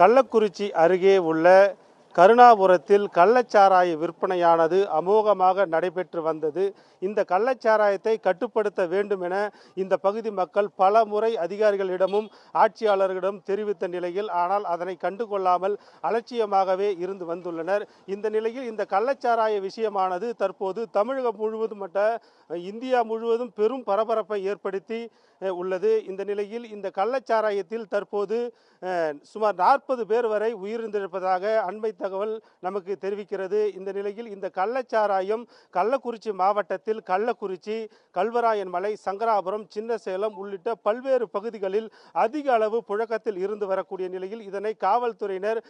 கள்ளக்குறிச்சி அருகே உள்ள கருணாபுரத்தில் கள்ளச்சாராய விற்பனையானது அமோகமாக நடைபெற்று வந்தது. இந்த கள்ளச்சாராயத்தை கட்டுப்படுத்த வேண்டும் என இந்த பகுதி மக்கள் பல முறை அதிகாரிகளிடமும் ஆட்சியாளர்களிடம் தெரிவித்த நிலையில் ஆனால் அதனை கண்டுகொள்ளாமல் அலட்சியமாகவே இருந்து வந்துள்ளனர். இந்த நிலையில் இந்த கள்ளச்சாராய விஷயமானது தற்போது தமிழகம் முழுவதும் மட்ட இந்தியா முழுவதும் பெரும் பரபரப்பை ஏற்படுத்தி உள்ளது. இந்த நிலையில் இந்த கள்ளச்சாராயத்தில் தற்போது சுமார் நாற்பது பேர் வரை உயிரிழந்திருப்பதாக அண்மை தகவல் நமக்கு தெரிவிக்கிறது. இந்த நிலையில் இந்த கள்ளச்சாராயம் கள்ளக்குறிச்சி மாவட்டத்தில் கள்ளக்குறிச்சி கல்வராயன் மலை சங்கராபுரம் சின்ன சேலம் உள்ளிட்ட பல்வேறு பகுதிகளில் அதிக அளவு புழக்கத்தில் இருந்து வரக்கூடிய நிலையில் இதனை காவல்துறையினர்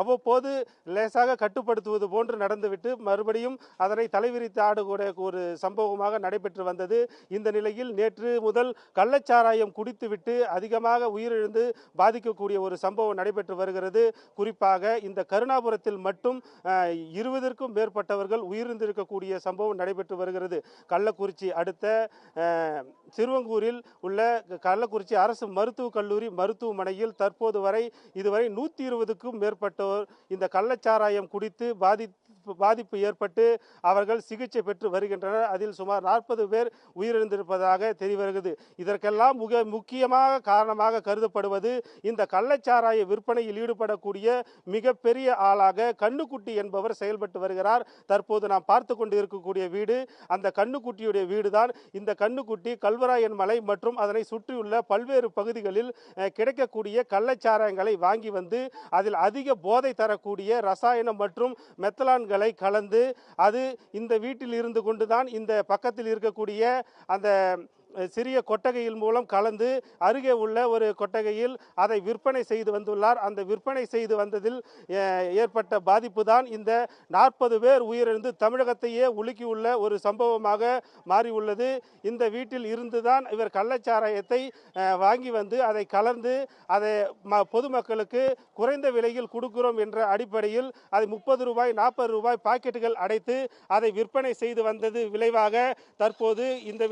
அவ்வப்போது லேசாக கட்டுப்படுத்துவது போன்று நடந்துவிட்டு மறுபடியும் அதனை தலைவிரித்து ஆடக்கூடிய ஒரு சம்பவமாக நடைபெற்று வந்தது. இந்த நிலையில் நேற்று முதல் கள்ளச்சாராயம் குடித்துவிட்டு அதிகமாக உயிரிழந்து பாதிக்கக்கூடிய ஒரு சம்பவம் நடைபெற்று வருகிறது. குறிப்பாக இந்த கரு கருணாபுரத்தில் மட்டும் இருபதற்கும் மேற்பட்டவர்கள் உயிரிழந்திருக்கக்கூடிய சம்பவம் நடைபெற்று வருகிறது. கள்ளக்குறிச்சி அடுத்த சிறுவங்கூரில் உள்ள கள்ளக்குறிச்சி அரசு மருத்துவக் கல்லூரி மருத்துவமனையில் தற்போது வரை இதுவரை நூற்றி இருபதுக்கும் மேற்பட்டோர் இந்த கள்ளச்சாராயம் குடித்து பாதி பாதிப்பு ஏற்பட்டு அவர்கள் சிகிச்சை பெற்று வருகின்றனர். அதில் சுமார் நாற்பது பேர் உயிரிழந்திருப்பதாக தெரிய வருகிறது. இதற்கெல்லாம் மிக முக்கியமாக காரணமாக கருதப்படுவது இந்த கள்ளச்சாராய விற்பனையில் ஈடுபடக்கூடிய மிகப்பெரிய ஆளாக கண்ணுக்குட்டி என்பவர் செயல்பட்டு வருகிறார். தற்போது நாம் பார்த்து கொண்டு இருக்கக்கூடிய வீடு அந்த கண்ணுக்குட்டியுடைய வீடுதான். இந்த கண்ணுக்குட்டி கல்வராயன் மலை மற்றும் அதனை சுற்றியுள்ள பல்வேறு பகுதிகளில் கிடைக்கக்கூடிய கள்ளச்சாராயங்களை வாங்கி வந்து அதில் அதிக போதை தரக்கூடிய ரசாயனம் மற்றும் மெத்தலான்கள் கலந்து அது இந்த வீட்டில் இருந்து கொண்டுதான் இந்த பக்கத்தில் இருக்கக்கூடிய அந்த சிறிய கொட்டகையில் மூலம் கலந்து அருகே உள்ள ஒரு கொட்டகையில் அதை விற்பனை செய்து வந்துள்ளார். அந்த விற்பனை செய்து வந்ததில் ஏற்பட்ட பாதிப்பு தான் இந்த நாற்பது பேர் உயிரிழந்து தமிழகத்தையே உலுக்கியுள்ள ஒரு சம்பவமாக மாறியுள்ளது. இந்த வீட்டில் இருந்துதான் இவர் கள்ளச்சாராயத்தை வாங்கி வந்து அதை கலந்து அதை ம- பொதுமக்களுக்கு குறைந்த விலையில் கொடுக்கிறோம் என்ற அடிப்படையில் அதை முப்பது ரூபாய் நாற்பது ரூபாய் பாக்கெட்டுகள் அடைத்து அதை விற்பனை செய்து வந்தது விளைவாக தற்போது இந்த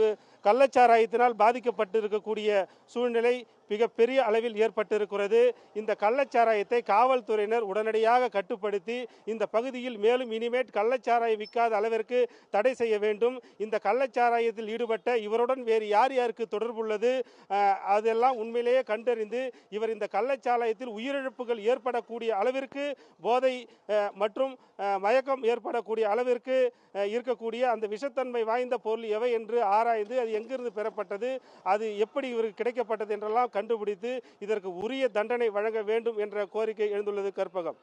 வி- பாதிக்கப்பட்டிருக்கக்கூடிய சூழ்நிலை மிகப்பெரிய அளவில் ஏற்பட்டிருக்கிறது. இந்த கள்ளச்சாராயத்தை காவல்துறையினர் உடனடியாக கட்டுப்படுத்தி இந்த பகுதியில் மேலும் இனிமேட் கள்ளச்சாராயம் விற்காத அளவிற்கு தடை செய்ய வேண்டும். இந்த கள்ளச்சாராயத்தில் ஈடுபட்ட இவருடன் வேறு யார் யாருக்கு தொடர்புள்ளது? அதெல்லாம் உண்மையிலேயே கண்டறிந்து இவர் இந்த கள்ளச்சாராயத்தில் உயிரிழப்புகள் ஏற்படக்கூடிய அளவிற்கு போதை மற்றும் மயக்கம் ஏற்படக்கூடிய அளவிற்கு இருக்கக்கூடிய அந்த விஷத்தன்மை வாய்ந்த பொருள் எவை என்று ஆராய்ந்து அது எங்கிருந்து பெறப்பட்டது? அது எப்படி இவருக்கு கிடைக்கப்பட்டது என்றெல்லாம் கண்டுபிடித்து இதற்கு உரிய தண்டனை வழங்க வேண்டும் என்ற கோரிக்கை எழுந்துள்ளது கற்பகம்.